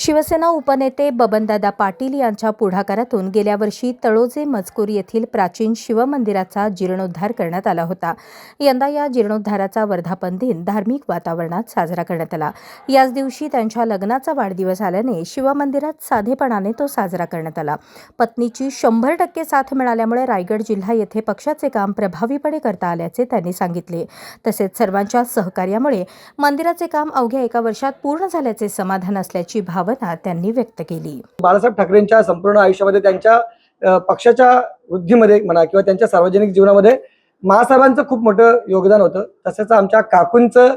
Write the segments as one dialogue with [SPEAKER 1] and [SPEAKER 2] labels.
[SPEAKER 1] शिवसेना उपनेते बबनदादा पाटील यांच्या पुढाकारातून गेल्या वर्षी तळोजे मजकूर येथील प्राचीन शिवमंदिराचा जीर्णोद्धार करण्यात आला होता. यंदा या जीर्णोद्धाराचा वर्धापन दिन धार्मिक वातावरणात साजरा करण्यात आला. याच दिवशी त्यांच्या लग्नाचा वाढदिवस आल्याने शिवमंदिरात साधेपणाने तो साजरा करण्यात आला. पत्नीची शंभर टक्के साथ मिळाल्यामुळे रायगड जिल्हा येथे पक्षाचे काम प्रभावीपणे करता आल्याचे त्यांनी सांगितले. तसेच सर्वांच्या सहकार्यामुळे मंदिराचे काम अवघ्या एका वर्षात पूर्ण झाल्याचे समाधान असल्याची भावना त्यांनी व्यक्त केली.
[SPEAKER 2] बाळासाहेब ठाकरेंच्या संपूर्ण आयुष्यामध्ये त्यांच्या पक्षाच्या वृद्धीमध्ये म्हणा किंवा त्यांच्या सार्वजनिक जीवनामध्ये महासाहेबांचं खूप मोठं योगदान होतं. तसंच आमच्या काकूंचं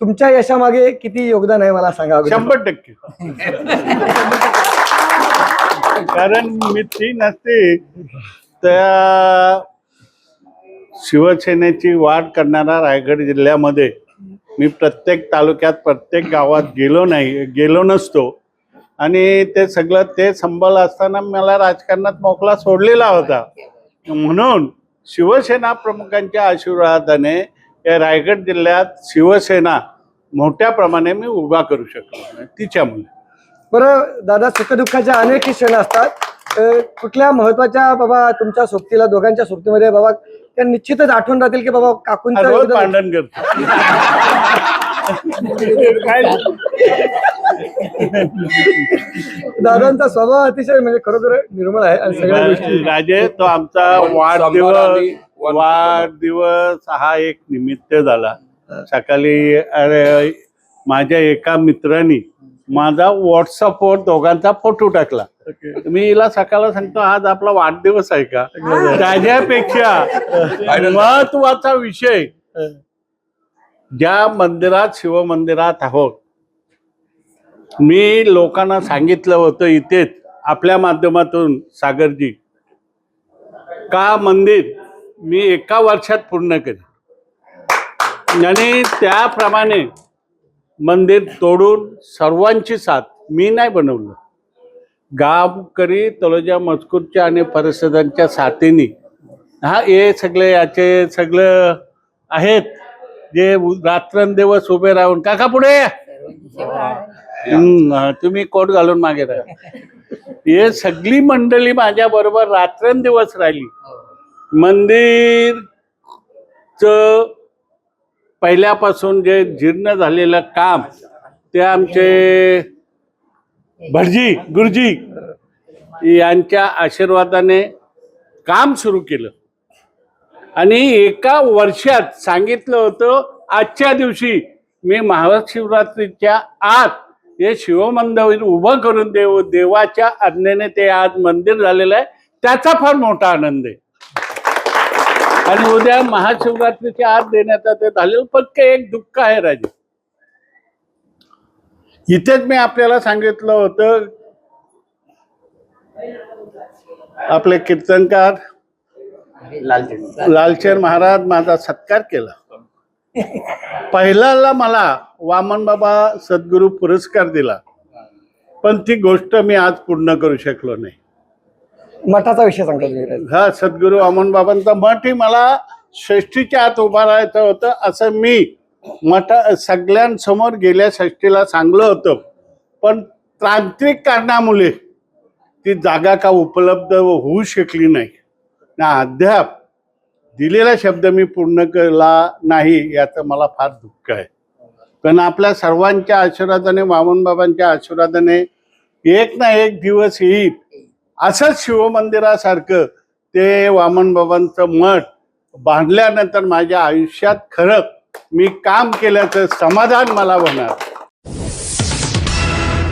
[SPEAKER 2] तुमच्या यशामागे किती योगदान आहे मला सांगा.
[SPEAKER 3] शंभर टक्के. कारण मी ती नसते. त्या शिवसेनेची वाढ करणारा रायगड जिल्ह्यामध्ये मी प्रत्येक तालुक्यात प्रत्येक गावात गेलो नाही गेलो नसतो. आणि ते सगळं ते संबल असताना मला राजकारणात मोकळा सोडलेला होता. म्हणून शिवसेना प्रमुखांच्या आशीर्वादाने या रायगड जिल्ह्यात शिवसेना मोठ्या प्रमाणे मी उभा करू शकलो तिच्यामुळे
[SPEAKER 2] बरं दादा सुखदुःखाचे अनेक क्षण असतात. कुठल्या महत्त्वाच्या बाबा तुमच्या सोबतीला दोघांच्या सोबतीमध्ये बाबा त्या निश्चितच आठवण राहतील की बाबा योगदान-
[SPEAKER 3] भांडण करतो. काय?
[SPEAKER 2] दादांचा स्वभाव अतिशय म्हणजे खरोखर निर्मळ आहे आणि सगळ्या गोष्टी
[SPEAKER 3] राजे तो आमचा वाढदिवस वाढदिवस हा एक निमित्त झाला. सकाळी अरे माझ्या एका मित्राने माझा व्हॉट्सअपवर दोघांचा फोटो टाकला. मी हिला सकाळला सांगतो आज आपला वाढदिवस आहे का? त्याच्यापेक्षा महत्त्वाचा विषय ज्या मंदिरात शिवमंदिरात आहोत मी लोकांना सांगितलं होतं इथेच आपल्या माध्यमातून सागरजी. का मंदिर मी एका वर्षात पूर्ण केलं. आणि त्याप्रमाणे मंदिर तोडून सर्वांची साथ मी नाही बनवलं. गावकरी तळजा मजकूरच्या आणि परिषदांच्या साथीने. हा हे सगळे याचे सगळं आहेत. जे रात्रंदिवस उभे राहून. काका पुढे. या. हम्म, तुम्ही कोट घालून मागे राहा. हे सगळी मंडळी माझ्या बरोबर रात्रंदिवस राहिली. मंदिर पहिल्यापासून जे जीर्ण झालेलं काम ते आमचे भटजी गुरुजी यांच्या आशीर्वादाने काम सुरू केलं. आणि एका वर्षात सांगितलं होतं आजच्या दिवशी मी महाशिवरात्रीच्या आत हे शिवमंदिर उभं करून देव देवाच्या आज्ञेने ते आज मंदिर झालेलं आहे. त्याचा फार मोठा आनंद आहे. आणि उद्या महाशिवरात्रीच्या आत देण्याचा ते झालेलं फक्त एक दुःख आहे राजे. इथेच मी आपल्याला सांगितलं होतं आपले कीर्तनकार लालचंद महाराज माझा सत्कार केला. पहिल्याला मला वामन बाबा सद्गुरू पुरस्कार दिला. पण ती गोष्ट मी आज पूर्ण करू शकलो नाही.
[SPEAKER 2] मठाचा विषय सांगतो.
[SPEAKER 3] हा सद्गुरू वामन बाबांचा मठही मला षष्टीच्या आत उभा राहायचं होतं असं मी मठ सगळ्यांसमोर गेल्या षष्टीला सांगलं होतं. पण तांत्रिक कारणामुळे ती जागा का उपलब्ध होऊ शकली नाही. ना अद्याप दिलेला शब्द मी पूर्ण केला नाही याचं मला फार दुःख आहे. पण आपल्या सर्वांच्या आशीर्वादाने वामन बाबांच्या आशीर्वादाने एक ना एक दिवस येईल असंच शिवमंदिरासारखं ते वामन बाबांचं मठ बांधल्यानंतर माझ्या आयुष्यात खरं मी काम केल्याचं समाधान मला होणार.